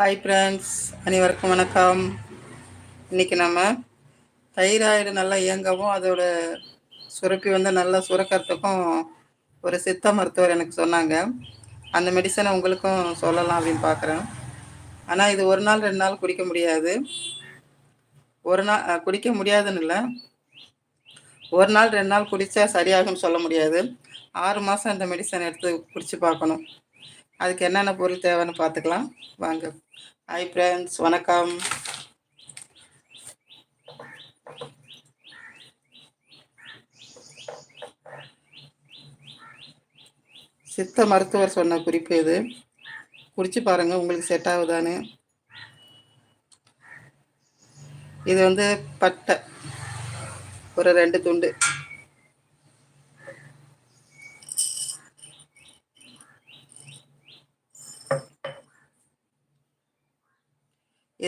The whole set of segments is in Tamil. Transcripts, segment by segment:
ஹாய் ஃப்ரெண்ட்ஸ் அனைவருக்கும் வணக்கம். இன்றைக்கி நம்ம தைராய்டு நல்லா இயங்கவும் அதோட சுரப்பி வந்து நல்லா சுரக்கிறதுக்கும் ஒரு சித்த மருத்துவர் எனக்கு சொன்னாங்க. அந்த மெடிசனை உங்களுக்கும் சொல்லலாம் அப்படின்னு பார்க்குறேன். ஆனால் இது ஒரு நாள் ரெண்டு நாள் குடிக்க முடியாது. ஒரு நாள் குடிக்க முடியாதுன்னு இல்லை. ஒரு நாள் ரெண்டு நாள் குடித்தா சரியாகும்னு சொல்ல முடியாது. ஆறு மாதம் இந்த மெடிசன் எடுத்து குடிச்சு பார்க்கணும். அதுக்கு என்னென்ன பொருள் தேவைன்னு பார்த்துக்கலாம். வாங்க. ஹாய் ஃப்ரெண்ட்ஸ் வணக்கம். சித்த மருத்துவர் சொன்ன குறிப்பு இது. குடிச்சு பாருங்க உங்களுக்கு செட் ஆகுதான்னு. இது வந்து பட்டை. ஒரு ரெண்டு துண்டு.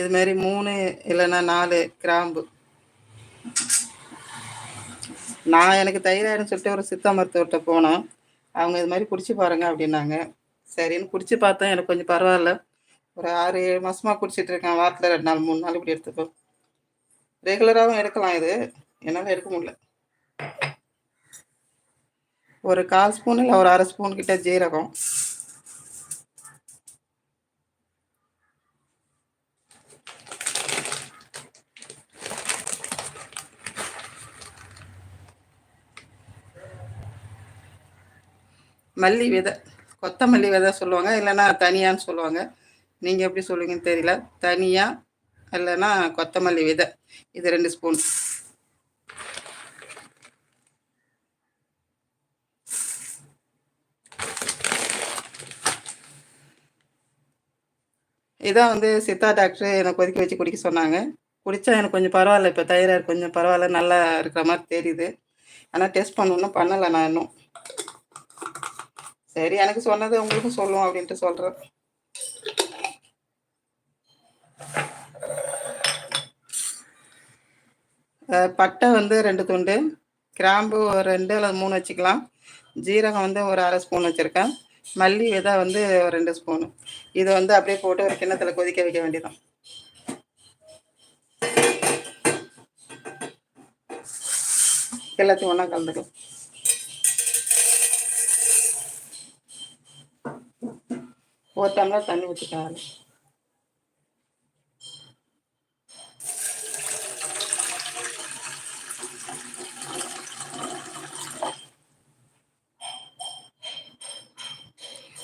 இது மாதிரி மூணு இல்லைன்னா நாலு கிராம்பு. நான் எனக்கு தைராய்டுன்னு சொல்லிட்டு ஒரு சித்த மருத்துவர்கிட்ட போனோம். அவங்க இது மாதிரி குடிச்சு பாருங்க அப்படின்னாங்க. சரின்னு குடிச்சு பார்த்தேன் எனக்கு கொஞ்சம் பரவாயில்ல. ஒரு ஆறு ஏழு மாசமா குடிச்சிட்டு இருக்கேன். வாரத்தில் ரெண்டு நாள் மூணு நாள் இப்படி எடுத்துக்கோ. ரெகுலராகவும் எடுக்கலாம் இது. என்னால் எடுக்க முடியல. ஒரு கால் ஸ்பூன் இல்லை ஒரு அரை ஸ்பூன் கிட்ட ஜீரகம். மல்லி விதை கொத்தமல்லி விதை சொல்லுவாங்க இல்லைன்னா தனியான்னு சொல்லுவாங்க. நீங்கள் எப்படி சொல்லுவீங்கன்னு தெரியல. தனியாக இல்லைன்னா கொத்தமல்லி விதை. இது ரெண்டு ஸ்பூன் இதான் வந்து சித்தா டாக்டர் எனக்கு கொதிக்க வச்சு குடிக்க சொன்னாங்க. குடித்தா எனக்கு கொஞ்சம் பரவாயில்ல இப்போ தைராய்டு கொஞ்சம் பரவாயில்ல நல்லா இருக்கிற மாதிரி தெரியுது. ஆனால் டெஸ்ட் பண்ணணும் பண்ணலை நான் இன்னும். சரி எனக்கு சொன்னது உங்களுக்கும் சொல்லுவோம் அப்படின்ட்டு சொல்கிறேன் பட்டை வந்து ரெண்டு துண்டு கிராம்பு ஒரு ரெண்டு அல்லது மூணு வச்சுக்கலாம். ஜீரகம் வந்து ஒரு அரை ஸ்பூன் வச்சுருக்கேன். மல்லி விதை வந்து ரெண்டு ஸ்பூனு. இதை வந்து அப்படியே போட்டு ஒரு கிண்ணத்தில் கொதிக்க வைக்க வேண்டியதான் எல்லாத்தையும் ஒன்றா கலந்துக்கலாம். ஒரு டம்ளர் தண்ணி ஊற்றிக்கலாம்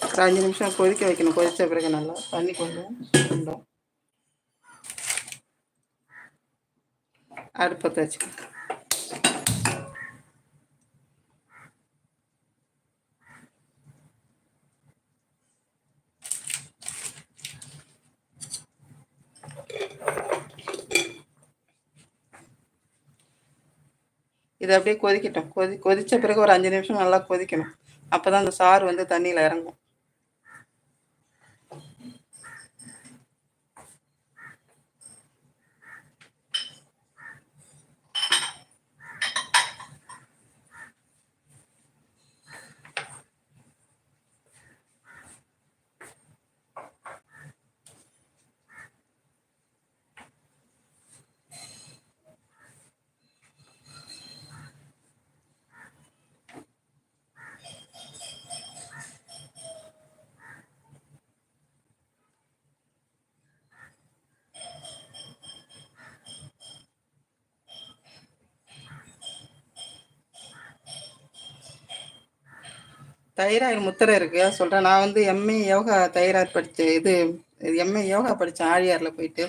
ஒரு அஞ்சு நிமிஷம் கொதிக்க வைக்கணும் கொதித்த பிறகு நல்லா தண்ணி கொஞ்சம் சுண்டும் அடுப்பத்தை வச்சுக்கணும் இதை அப்படியே கொதிக்கட்டும். கொதி கொதித்த பிறகு ஒரு அஞ்சு நிமிஷம் நல்லா கொதிக்கணும். அப்போ தான் அந்த சாறு வந்து தண்ணியில் இறங்கும். தைராய்டு முத்திரை இருக்கு. சொல்கிறேன் நான் வந்து எம்ஏ யோகா தைராய்டு படித்து இது எம்ஏ யோகா படித்தேன் ஆழியாரில் போயிட்டு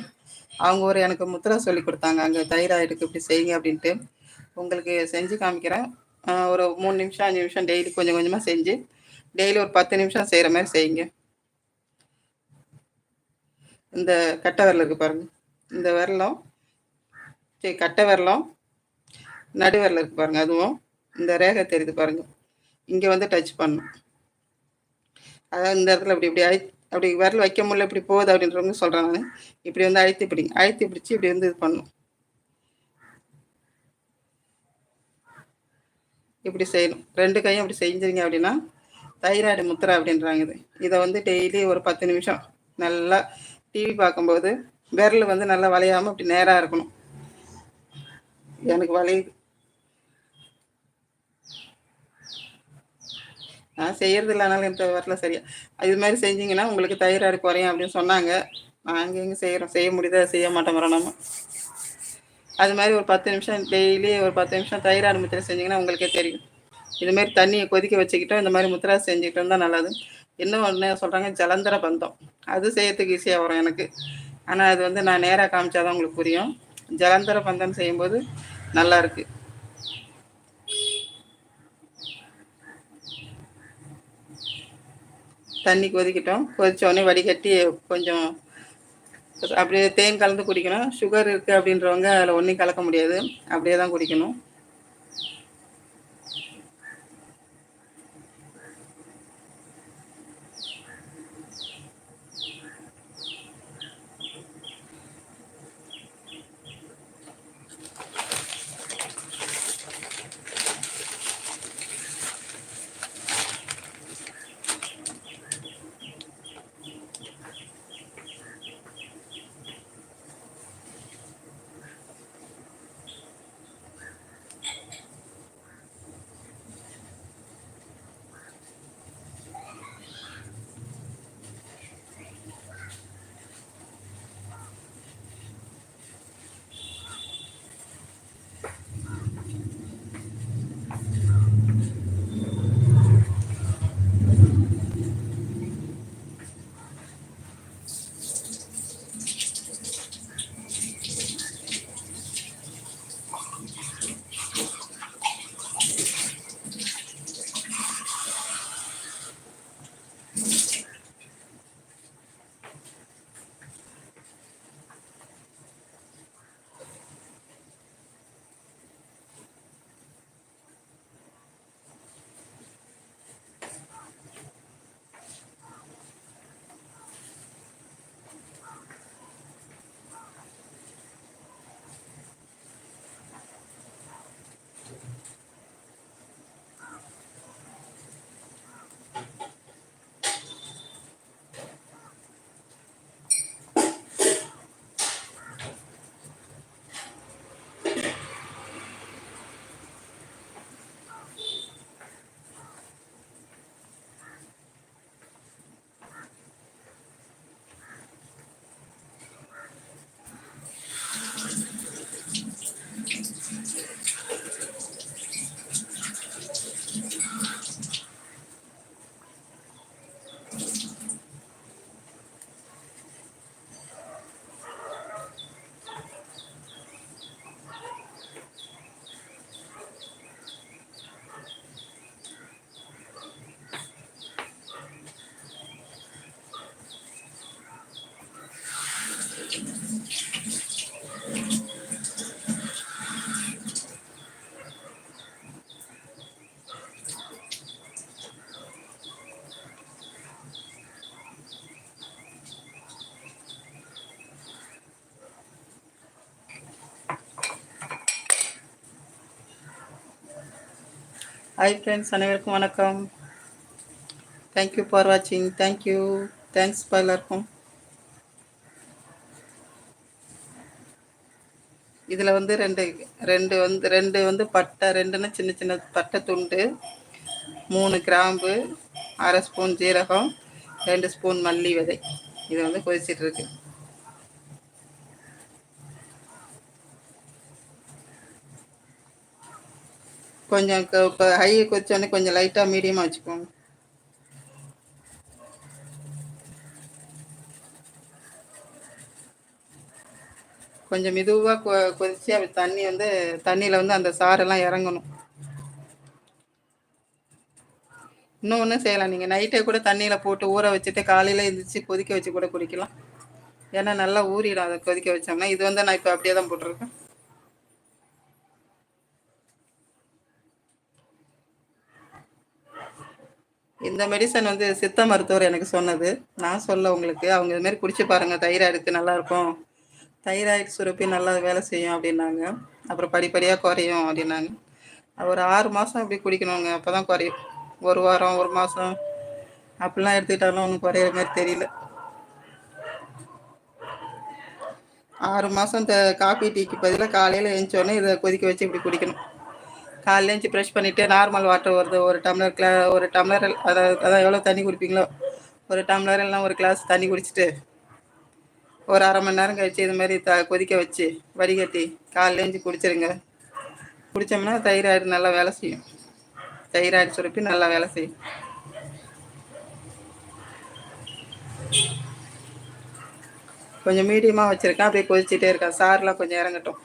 அவங்க ஒரு எனக்கு முத்திரை சொல்லி கொடுத்தாங்க. அங்கே தைராய்டுக்கு இப்படி செய்யுங்க அப்படின்ட்டு. உங்களுக்கு செஞ்சு காமிக்கிறேன். ஒரு மூணு நிமிஷம் அஞ்சு நிமிஷம் டெய்லி கொஞ்சம் கொஞ்சமாக செஞ்சு டெய்லி ஒரு பத்து நிமிஷம் செய்கிற மாதிரி செய்யுங்க. இந்த கட்டை விரல் இருக்கு பாருங்க. இந்த விரலும் சரி கட்டை விரலும் நடுவரில் இருக்குது இருக்கு பாருங்க. அதுவும் இந்த ரேகை தெரியுது பாருங்க. இங்கே வந்து டச் பண்ணும் அதாவது இந்த இடத்துல இப்படி இப்படி அழி அப்படி விரல் வைக்க முடியல இப்படி போகுது அப்படின்றவங்க சொல்கிறேன் நான். இப்படி வந்து அழுத்தி பிடிங்க அழுத்தி பிடிச்சி இப்படி வந்து இது பண்ணும் இப்படி செய்யணும். ரெண்டு கையும் அப்படி செஞ்சுருங்க அப்படின்னா தைராய்டு முத்திரை அப்படின்றாங்க இது. இதை வந்து டெய்லி ஒரு பத்து நிமிஷம் நல்லா டிவி பார்க்கும்போது விரல் வந்து நல்லா வளையாமல் இப்படி நேராக இருக்கணும். எனக்கு வளையுது நான் செய்யறது இல்லைனாலும் இந்த வரல சரியா இது மாதிரி செஞ்சீங்கன்னா உங்களுக்கு தைராய்டு குறையும் அப்படின்னு சொன்னாங்க. நாங்கள் எங்கே செய்கிறோம் செய்ய முடியுதா? செய்ய மாட்டோம் நம்ம. அது மாதிரி ஒரு பத்து நிமிஷம் டெய்லி ஒரு பத்து நிமிஷம் தைராய்டு முத்திரை செஞ்சீங்கன்னா உங்களுக்கே தெரியும். இது மாதிரி தண்ணியை கொதிக்க வச்சுக்கிட்டோம் இந்த மாதிரி முத்திரா செஞ்சுக்கிட்டோம் தான் நல்லது. இன்னும் ஒன்று சொல்கிறாங்க ஜலந்தர பந்தம். அது செய்யறதுக்கு ஈஸியாக வரும் எனக்கு. ஆனால் அது வந்து நான் நேராக காமிச்சாதான் உங்களுக்கு புரியும். ஜலந்தர பந்தம் செய்யும்போது நல்லா இருக்குது தண்ணி கொதிக்கட்டும். கொதித்தோடனே வடிகட்டி கொஞ்சம் அப்படியே தேன் கலந்து குடிக்கணும். சுகர் இருக்குது அப்படின்றவங்க அதில் ஒன்றும் கலக்க முடியாது. அப்படியே தான் குடிக்கணும். ஹாய் ஃப்ரெண்ட்ஸ் அனைவருக்கும் வணக்கம். தேங்க்யூ ஃபார் வாட்சிங் தேங்க்யூ தேங்க்ஸ் பா எல்லாருக்கும். இதில் வந்து ரெண்டு ரெண்டு வந்து ரெண்டு வந்து பட்டை ரெண்டுன்னு சின்ன சின்ன பட்டை துண்டு மூணு கிராம்பு அரை ஸ்பூன் ஜீரகம் ரெண்டு ஸ்பூன் மல்லி விதை. இது வந்து கொதிச்சிட்ருக்கு கொஞ்சம் இப்போ ஹை கொதிச்சோடனே கொஞ்சம் லைட்டாக மீடியமாக வச்சுக்கோங்க. கொஞ்சம் மெதுவாக கொ கொதித்து அப்படி தண்ணி வந்து தண்ணியில் வந்து அந்த சாரெல்லாம் இறங்கணும். இன்னும் ஒன்றும் செய்யலாம் நீங்கள் நைட்டே கூட தண்ணியில் போட்டு ஊற வச்சுட்டு காலையில் எழுந்திரிச்சு கொதிக்க வச்சு கூட குடிக்கலாம். ஏன்னா நல்லா ஊறிடும். அதை கொதிக்க வச்சோம்னா இது வந்து நான் இப்போ அப்படியே தான் போட்டிருக்கேன். இந்த மெடிசன் வந்து சித்த மருத்துவர் எனக்கு சொன்னது. நான் சொல்ல உங்களுக்கு அவங்க இது மாதிரி குடிச்சு பாருங்க தைராய்டுக்கு நல்லா இருக்கும் தைராய்டு சுரப்பி நல்லா வேலை செய்யும் அப்படின்னாங்க. அப்புறம் படிப்படியாக குறையும் அப்படின்னாங்க. ஒரு ஆறு மாதம் அப்படி குடிக்கணுங்க அப்போ தான் குறையும். ஒரு வாரம் ஒரு மாதம் அப்படிலாம் எடுத்துக்கிட்டாலும் ஒன்றும் குறையிற மாதிரி தெரியல. ஆறு மாதம் இந்த காஃபி டீக்கு பதிலாக காலையில் எழுந்தோடனே இதை கொதிக்க வச்சு இப்படி குடிக்கணும். காலையில் எழுந்து ப்ரெஷ் பண்ணிவிட்டு நார்மல் வாட்டர் வருது. ஒரு டம்ளர் கிளா ஒரு டம்ளர் அதாவது அதான் எவ்வளோ தண்ணி குடிப்பீங்களோ ஒரு டம்ளர் எல்லாம் ஒரு கிளாஸ் தண்ணி குடிச்சிட்டு ஒரு அரை மணி நேரம் கழிச்சு இது மாதிரி த கொதிக்க வச்சு வடிகட்டி காலையில் எழுந்து குடிச்சிருங்க. குடித்தோம்னா தைராய்டு நல்லா வேலை செய்யும். தைராய்டு சுரப்பி நல்லா வேலை செய்யும். கொஞ்சம் மீடியமாக வச்சுருக்கேன். அப்படியே கொதிச்சுட்டே இருக்கேன். சாரெலாம் கொஞ்சம் இறங்கட்டும்.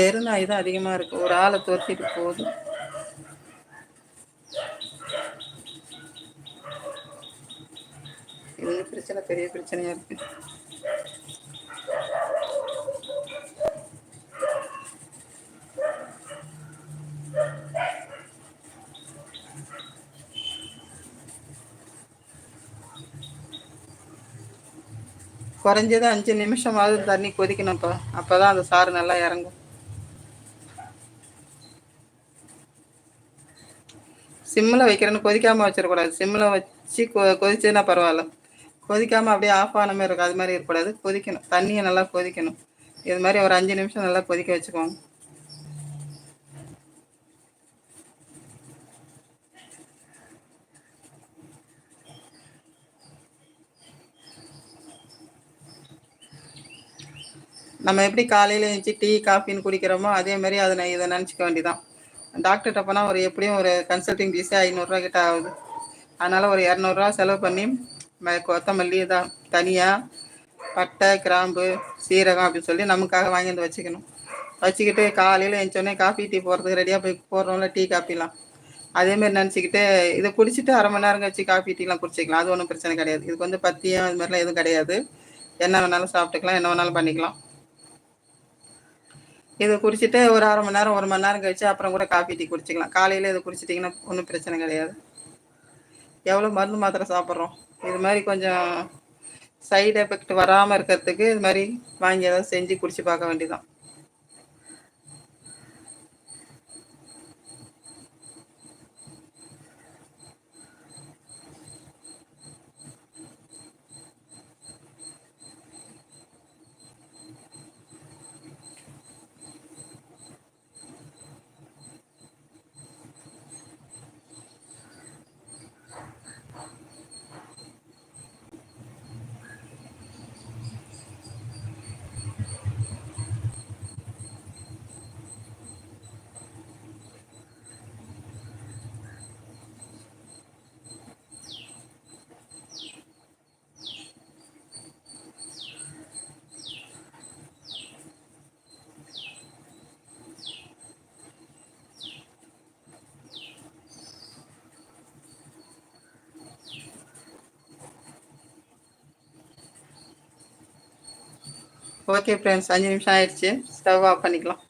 தெருநாய் தான் அதிகமாக இருக்குது ஒரு ஆளை துரத்திட்டு போதும் இந்த பிரச்சனை பெரிய பிரச்சனையாக இருக்கு. குறைஞ்சது அஞ்சு நிமிஷமாவது தண்ணி கொதிக்கணும்ப்பா. அப்போ தான் அந்த சாறு நல்லா இறங்கும். சிம்மில் வைக்கிறேன்னு கொதிக்காமல் வச்சிடக்கூடாது சிம்மில் வச்சு கொ கொதிச்சதுன்னா பரவாயில்ல. கொதிக்காமல் அப்படியே ஆஃப் ஆன மாதிரி இருக்கும். அது மாதிரி இருக்கக்கூடாது. கொதிக்கணும். தண்ணியை நல்லா கொதிக்கணும். இது மாதிரி ஒரு அஞ்சு நிமிஷம் நல்லா கொதிக்க வச்சுக்கோங்க. நம்ம எப்படி காலையில் எழுந்துச்சி டீ காஃபின்னு குடிக்கிறோமோ அதே மாதிரி அதை இதை நினச்சிக்க வேண்டியதான் டாக்டர்கிட்ட போனால் ஒரு எப்படியும் ஒரு கன்சல்டிங் ஃபீஸே ஐநூறுரூவா கிட்ட ஆகுது. அதனால் ஒரு இரநூறுவா செலவு பண்ணி கொத்தமல்லி தான் தனியாக பட்டை கிராம்பு சீரகம் அப்படின்னு சொல்லி நமக்காக வாங்கி வந்து வச்சுக்கணும். வச்சுக்கிட்டு காலையில் எஞ்சோடனே காஃபி டீ போடுறதுக்கு ரெடியாக போய் போடுறோம்ல டீ காஃபிலாம். அதேமாரி நினச்சிக்கிட்டு இதை குடிச்சிட்டு அரை மணி நேரம் கழிச்சு காஃபி டீலாம் குடிச்சிக்கலாம். அது ஒன்றும் பிரச்சனை கிடையாது. இதுக்கு வந்து பத்தியம் அது மாதிரிலாம் எதுவும் கிடையாது. என்ன வேணாலும் சாப்பிட்டுக்கலாம் என்ன வேணாலும் பண்ணிக்கலாம். இதை குடிச்சிட்டு ஒரு அரை மணி நேரம் ஒரு மணி நேரம் கழிச்சு அப்புறம் கூட காஃபி டீ குடிச்சிக்கலாம். காலையில் இதை குடிச்சிட்டிங்கன்னா ஒன்றும் பிரச்சனை கிடையாது. எவ்வளோ மருந்து மாத்திரை சாப்பிட்றோம்? இது மாதிரி கொஞ்சம் சைடு எஃபெக்ட் வராமல் இருக்கிறதுக்கு இது மாதிரி வாங்கி ஏதாவது செஞ்சு குடிச்சு பார்க்க வேண்டியதான் ஓகே ஃப்ரெண்ட்ஸ் அஞ்சு நிமிஷம் ஆயிடுச்சு. ஸ்டவ் ஆஃப் பண்ணிக்கலாம்.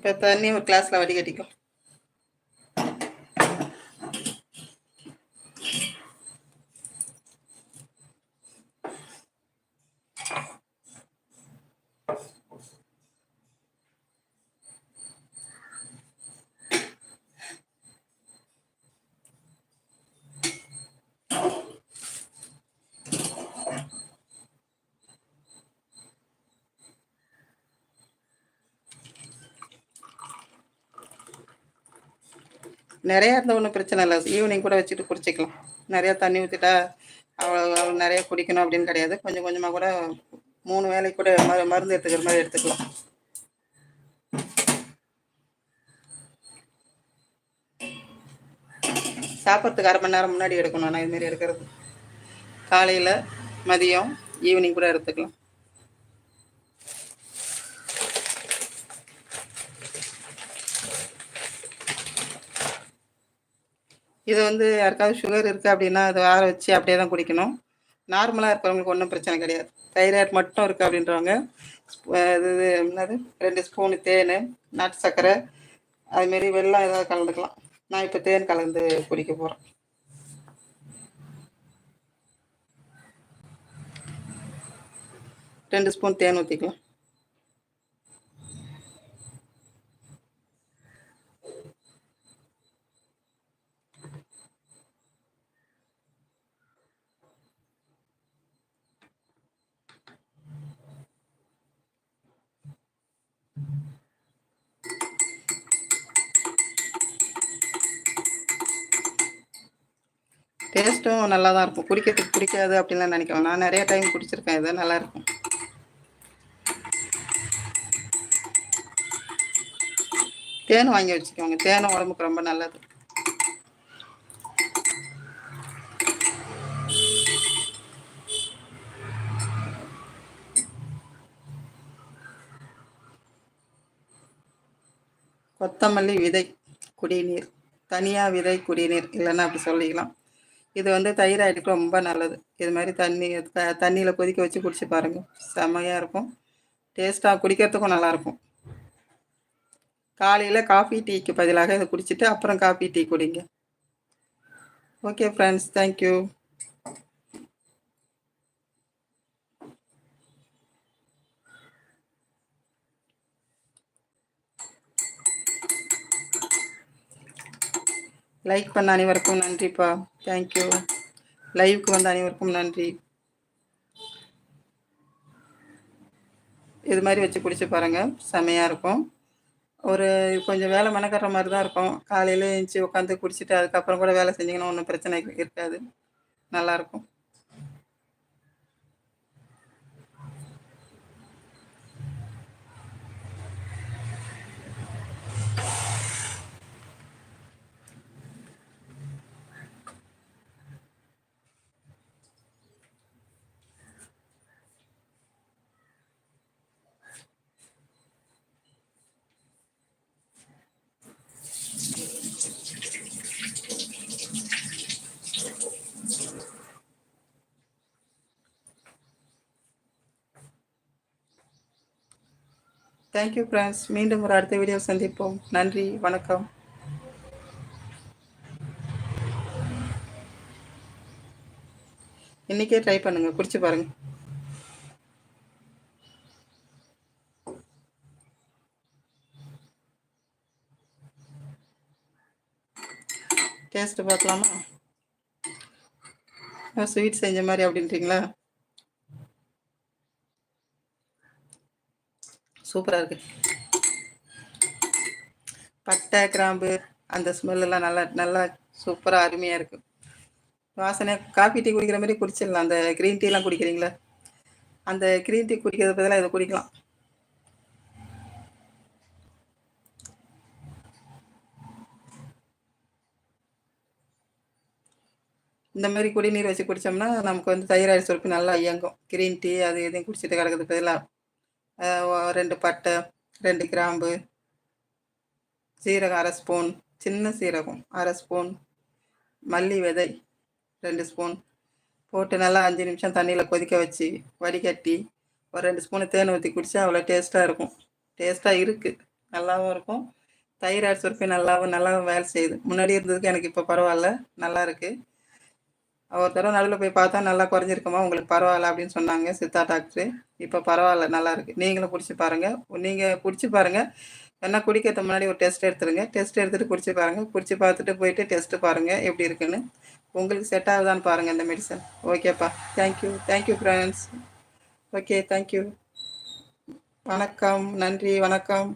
இப்போ தண்ணி ஒரு கிளாஸில் வடிகட்டிக்கும் நிறையா இருந்தால் ஒன்றும் பிரச்சனை இல்லை. ஈவினிங் கூட வச்சுட்டு குடிச்சிக்கலாம். நிறையா தண்ணி ஊற்றிட்டா அவ்வளோ அவ்வளோ நிறைய குடிக்கணும் அப்படின்னு கிடையாது. கொஞ்சம் கொஞ்சமாக கூட மூணு வேலைக்கு கூட மரு மருந்து எடுத்துக்கிற மாதிரி எடுத்துக்கலாம். சாப்பிட்றதுக்கு அரை மணி நேரம் முன்னாடி எடுக்கணும். நான் இதுமாரி எடுக்கிறது. காலையில் மதியம் ஈவினிங் கூட எடுத்துக்கலாம். இது வந்து யாருக்காவது சுகர் இருக்குது அப்படின்னா அதை ஆற வச்சு அப்படியே தான் குடிக்கணும். நார்மலாக இருக்கிறவங்களுக்கு ஒன்றும் பிரச்சனை கிடையாது. தைராய்டு மட்டும் இருக்குது அப்படின்றவங்க இது என்னது? ரெண்டு ஸ்பூனு தேன் நாட்டு சர்க்கரை அதுமாரி வெள்ளம் ஏதாவது கலந்துக்கலாம். நான் இப்போ தேன் கலந்து குடிக்க போகிறேன் ரெண்டு ஸ்பூன் தேன் ஊற்றிக்கலாம் டேஸ்ட்டும் நல்லா தான் இருக்கும். குடிக்கிறதுக்கு பிடிக்காது அப்படின்லாம் நினைக்கலாம் நான் நிறைய டைம் குடிச்சிருக்கேன். இது நல்லாயிருக்கும் தேன் வாங்கி வச்சுக்கோங்க தேனும் உடம்புக்கு ரொம்ப நல்லது. கொத்தமல்லி விதை குடிநீர். தனியாக விதை குடிநீர் இல்லைன்னா அப்படி சொல்லிக்கலாம். இது வந்து தைராய்டுக்கு ரொம்ப நல்லது. இது மாதிரி தண்ணி த தண்ணியில் கொதிக்க வச்சு குடிச்சு பாருங்கள் செம்மையாக இருக்கும். டேஸ்ட்டாக குடிக்கிறதுக்கும் நல்லாயிருக்கும் காலையில் காஃபி டீக்கு பதிலாக இதை குடிச்சிட்டு அப்புறம் காஃபி டீ குடிங்க. Okay friends thank you like பண்ண அனைவருக்கும் நன்றிப்பா. தேங்க்யூ லைவுக்கு வந்த அனைவருக்கும் நன்றி. இது மாதிரி வச்சு குடிச்சு பாருங்கள் செமையாக இருக்கும். ஒரு கொஞ்சம் வேலை மெனக்கடுற மாதிரி தான் இருக்கும். காலையில் எழுந்துச்சி உட்காந்து குடிச்சிட்டு அதுக்கப்புறம் கூட வேலை செஞ்சிங்கன்னா ஒன்றும் பிரச்சனை இருக்காது. நல்லாயிருக்கும் தேங்க்யூ ஃப்ரெண்ட்ஸ் மீண்டும் ஒரு அடுத்த வீடியோ சந்திப்போம். நன்றி. வணக்கம். இன்றைக்கே ட்ரை பண்ணுங்கள் குடிச்சு பாருங்கள் டேஸ்ட்டு பார்க்கலாமா? ஸ்வீட் செஞ்ச மாதிரி அப்படின்றீங்களா? சூப்பராக இருக்கு. பட்டை கிராம்பு அந்த ஸ்மெல்லாம் நல்லா நல்லா சூப்பராக அருமையாக இருக்கும் வாசனை காஃபி டீ குடிக்கிற மாதிரி குடிச்சிடலாம். அந்த க்ரீன் டீலாம் குடிக்கிறீங்களா? அந்த க்ரீன் டீ குடிக்கிறது பதிலாக இதை குடிக்கலாம். இந்த மாதிரி குடிநீர் வச்சு குடித்தோம்னா நமக்கு வந்து தைராய்டு சுரப்பி நல்லா இயங்கும். க்ரீன் டீ அது எதையும் குடிச்சிட்டு கிடக்கிறது பதிலாக ரெண்டு பட்டை ரெண்டு கிராம்பு சீரகம் அரை ஸ்பூன் சின்ன சீரகம் அரை ஸ்பூன் மல்லி விதை ரெண்டு ஸ்பூன். போட்டு நல்லா அஞ்சு நிமிஷம் தண்ணியில் கொதிக்க வச்சு வடிகட்டி ஒரு ரெண்டு ஸ்பூனு தேன் ஊற்றி குடித்தா அவ்வளோ டேஸ்ட்டாக இருக்கும். டேஸ்ட்டாக இருக்குது நல்லாவும் இருக்கும். தைராய்டு சுரப்பி நல்லாவும் நல்லாவும் வேலை செய்யுது. முன்னாடி இருந்ததுக்கு எனக்கு இப்போ பரவாயில்ல. நல்லா இருக்குது ஒரு தடவை நடுவில் போய் பார்த்தா நல்லா குறைஞ்சிருக்குமா? உங்களுக்கு பரவாயில்ல அப்படின்னு சொன்னாங்க சித்தா டாக்டரு. இப்போ பரவாயில்ல நல்லா இருக்குது நீங்களும் பிடிச்சி பாருங்கள் நீங்கள் பிடிச்சி பாருங்கள் என்ன குடிக்கிறதுக்கு முன்னாடி ஒரு டெஸ்ட் எடுத்துருங்க. டெஸ்ட் எடுத்துகிட்டு குடிச்சு பாருங்கள் குடிச்சு பார்த்துட்டு போயிட்டு டெஸ்ட்டு பாருங்கள் எப்படி இருக்குன்னு. உங்களுக்கு செட் ஆகுதான்னு பாருங்கள் இந்த மெடிசன் ஓகேப்பா thank you thank you friends okay thank you வணக்கம். நன்றி. வணக்கம்.